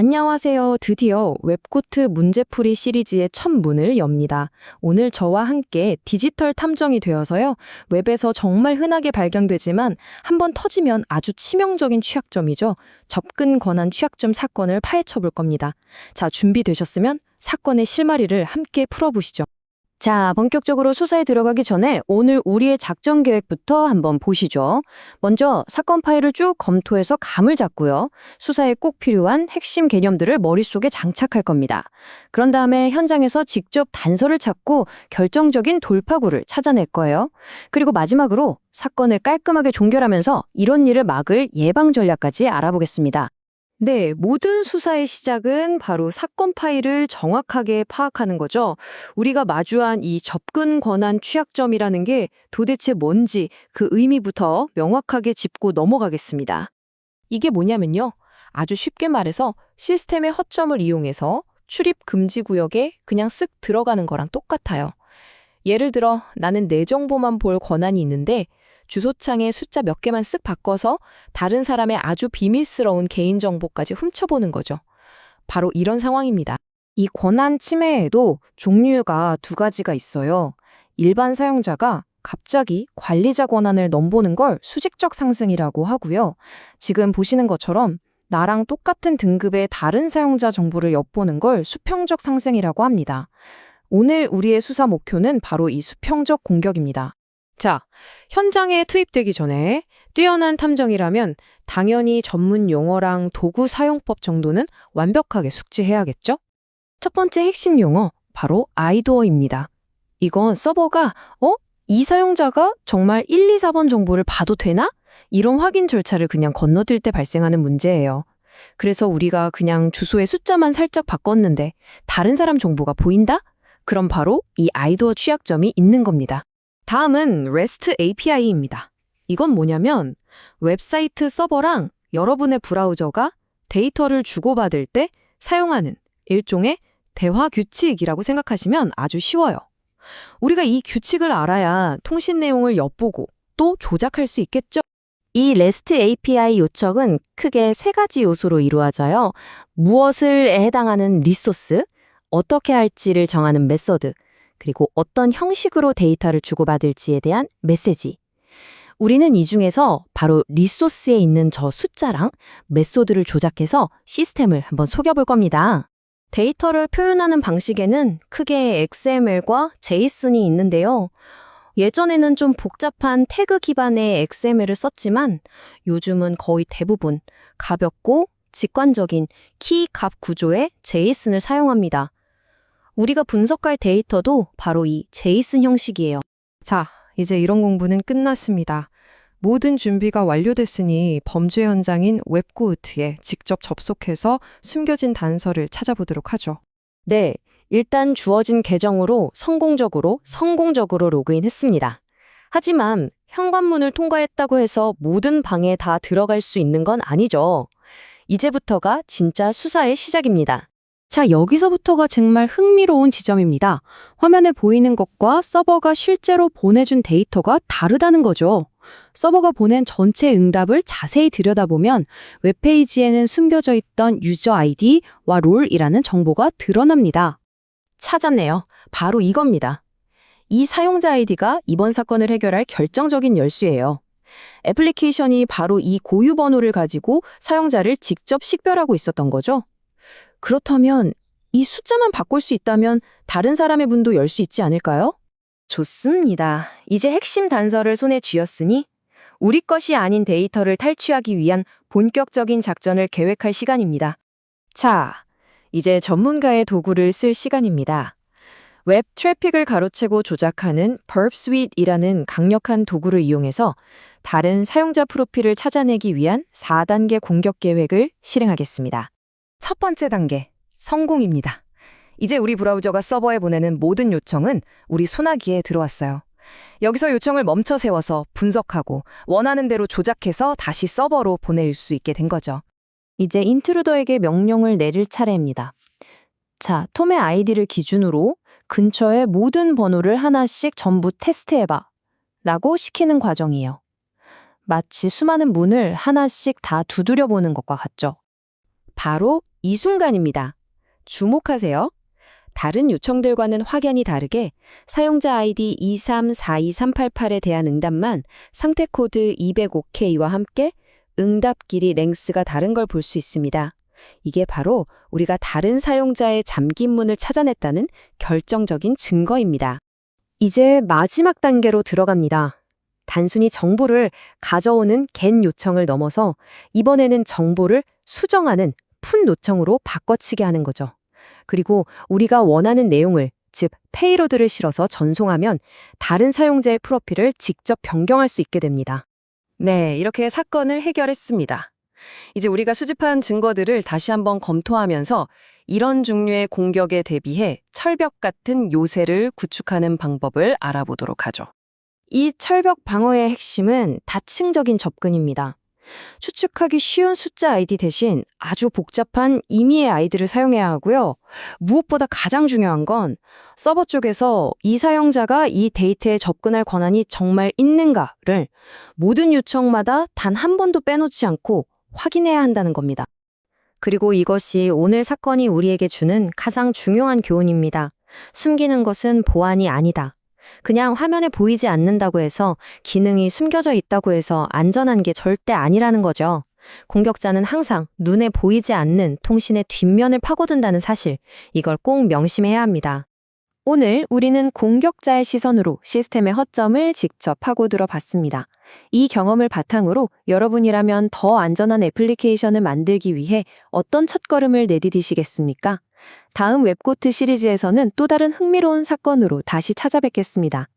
안녕하세요. 드디어 웹코트 문제풀이 시리즈의 첫 문을 엽니다. 오늘 저와 함께 디지털 탐정이 되어서요. 웹에서 정말 흔하게 발견되지만 한번 터지면 아주 치명적인 취약점이죠. 접근 권한 취약점 사건을 파헤쳐 볼 겁니다. 자, 준비되셨으면 사건의 실마리를 함께 풀어보시죠. 자, 본격적으로 수사에 들어가기 전에 오늘 우리의 작전 계획부터 한번 보시죠. 먼저 사건 파일을 쭉 검토해서 감을 잡고요. 수사에 꼭 필요한 핵심 개념들을 머릿속에 장착할 겁니다. 그런 다음에 현장에서 직접 단서를 찾고 결정적인 돌파구를 찾아낼 거예요. 그리고 마지막으로 사건을 깔끔하게 종결하면서 이런 일을 막을 예방 전략까지 알아보겠습니다. 네, 모든 수사의 시작은 바로 사건 파일을 정확하게 파악하는 거죠. 우리가 마주한 이 접근 권한 취약점이라는 게 도대체 뭔지 그 의미부터 명확하게 짚고 넘어가겠습니다. 이게 뭐냐면요. 아주 쉽게 말해서 시스템의 허점을 이용해서 출입 금지 구역에 그냥 쓱 들어가는 거랑 똑같아요. 예를 들어 나는 내 정보만 볼 권한이 있는데 주소창에 숫자 몇 개만 쓱 바꿔서 다른 사람의 아주 비밀스러운 개인정보까지 훔쳐보는 거죠. 바로 이런 상황입니다. 이 권한 침해에도 종류가 두 가지가 있어요. 일반 사용자가 갑자기 관리자 권한을 넘보는 걸 수직적 상승이라고 하고요. 지금 보시는 것처럼 나랑 똑같은 등급의 다른 사용자 정보를 엿보는 걸 수평적 상승이라고 합니다. 오늘 우리의 수사 목표는 바로 이 수평적 공격입니다. 자, 현장에 투입되기 전에 뛰어난 탐정이라면 당연히 전문 용어랑 도구 사용법 정도는 완벽하게 숙지해야겠죠? 첫 번째 핵심 용어, 바로 아이도어입니다. 이건 서버가, 어? 이 사용자가 정말 1, 2, 4번 정보를 봐도 되나? 이런 확인 절차를 그냥 건너뛸 때 발생하는 문제예요. 그래서 우리가 그냥 주소의 숫자만 살짝 바꿨는데 다른 사람 정보가 보인다? 그럼 바로 이 아이도어 취약점이 있는 겁니다. 다음은 REST API입니다. 이건 뭐냐면 웹사이트 서버랑 여러분의 브라우저가 데이터를 주고받을 때 사용하는 일종의 대화 규칙이라고 생각하시면 아주 쉬워요. 우리가 이 규칙을 알아야 통신 내용을 엿보고 또 조작할 수 있겠죠? 이 REST API 요청은 크게 세 가지 요소로 이루어져요. 무엇을에 해당하는 리소스, 어떻게 할지를 정하는 메서드, 그리고 어떤 형식으로 데이터를 주고받을지에 대한 메시지. 우리는 이 중에서 바로 리소스에 있는 저 숫자랑 메소드를 조작해서 시스템을 한번 속여볼 겁니다. 데이터를 표현하는 방식에는 크게 XML과 JSON이 있는데요. 예전에는 좀 복잡한 태그 기반의 XML을 썼지만 요즘은 거의 대부분 가볍고 직관적인 키 값 구조의 JSON을 사용합니다. 우리가 분석할 데이터도 바로 이 제이슨 형식이에요. 자, 이제 이런 공부는 끝났습니다. 모든 준비가 완료됐으니 범죄 현장인 웹코우트에 직접 접속해서 숨겨진 단서를 찾아보도록 하죠. 네, 일단 주어진 계정으로 성공적으로 성공적으로 로그인했습니다. 하지만 현관문을 통과했다고 해서 모든 방에 다 들어갈 수 있는 건 아니죠. 이제부터가 진짜 수사의 시작입니다. 자, 여기서부터가 정말 흥미로운 지점입니다. 화면에 보이는 것과 서버가 실제로 보내준 데이터가 다르다는 거죠. 서버가 보낸 전체 응답을 자세히 들여다보면 웹페이지에는 숨겨져 있던 유저 아이디와 롤이라는 정보가 드러납니다. 찾았네요. 바로 이겁니다. 이 사용자 아이디가 이번 사건을 해결할 결정적인 열쇠예요. 애플리케이션이 바로 이 고유 번호를 가지고 사용자를 직접 식별하고 있었던 거죠. 그렇다면 이 숫자만 바꿀 수 있다면 다른 사람의 문도 열 수 있지 않을까요? 좋습니다. 이제 핵심 단서를 손에 쥐었으니 우리 것이 아닌 데이터를 탈취하기 위한 본격적인 작전을 계획할 시간입니다. 자, 이제 전문가의 도구를 쓸 시간입니다. 웹 트래픽을 가로채고 조작하는 Perp Suite이라는 강력한 도구를 이용해서 다른 사용자 프로필을 찾아내기 위한 4단계 공격 계획을 실행하겠습니다. 첫 번째 단계, 성공입니다. 이제 우리 브라우저가 서버에 보내는 모든 요청은 우리 소나기에 들어왔어요. 여기서 요청을 멈춰 세워서 분석하고 원하는 대로 조작해서 다시 서버로 보낼 수 있게 된 거죠. 이제 인트루더에게 명령을 내릴 차례입니다. 자, 톰의 아이디를 기준으로 근처의 모든 번호를 하나씩 전부 테스트해봐. 라고 시키는 과정이에요. 마치 수많은 문을 하나씩 다 두드려 보는 것과 같죠. 바로 이 순간입니다. 주목하세요. 다른 요청들과는 확연히 다르게 사용자 아이디 2342388에 대한 응답만 상태 코드 205K와 함께 응답 길이 랭스가 다른 걸 볼 수 있습니다. 이게 바로 우리가 다른 사용자의 잠긴 문을 찾아냈다는 결정적인 증거입니다. 이제 마지막 단계로 들어갑니다. 단순히 정보를 가져오는 겐 요청을 넘어서 이번에는 정보를 수정하는 푼 요청으로 바꿔치게 하는 거죠. 그리고 우리가 원하는 내용을 즉 페이로드를 실어서 전송하면 다른 사용자의 프로필을 직접 변경할 수 있게 됩니다. 네, 이렇게 사건을 해결했습니다. 이제 우리가 수집한 증거들을 다시 한번 검토하면서 이런 종류의 공격에 대비해 철벽 같은 요새를 구축하는 방법을 알아보도록 하죠. 이 철벽 방어의 핵심은 다층적인 접근입니다. 추측하기 쉬운 숫자 아이디 대신 아주 복잡한 임의의 아이디를 사용해야 하고요. 무엇보다 가장 중요한 건 서버 쪽에서 이 사용자가 이 데이터에 접근할 권한이 정말 있는가를 모든 요청마다 단 한 번도 빼놓지 않고 확인해야 한다는 겁니다. 그리고 이것이 오늘 사건이 우리에게 주는 가장 중요한 교훈입니다. 숨기는 것은 보안이 아니다. 그냥 화면에 보이지 않는다고 해서 기능이 숨겨져 있다고 해서 안전한 게 절대 아니라는 거죠. 공격자는 항상 눈에 보이지 않는 통신의 뒷면을 파고든다는 사실, 이걸 꼭 명심해야 합니다. 오늘 우리는 공격자의 시선으로 시스템의 허점을 직접 파고들어 봤습니다. 이 경험을 바탕으로 여러분이라면 더 안전한 애플리케이션을 만들기 위해 어떤 첫걸음을 내디디시겠습니까? 다음 웹코트 시리즈에서는 또 다른 흥미로운 사건으로 다시 찾아뵙겠습니다.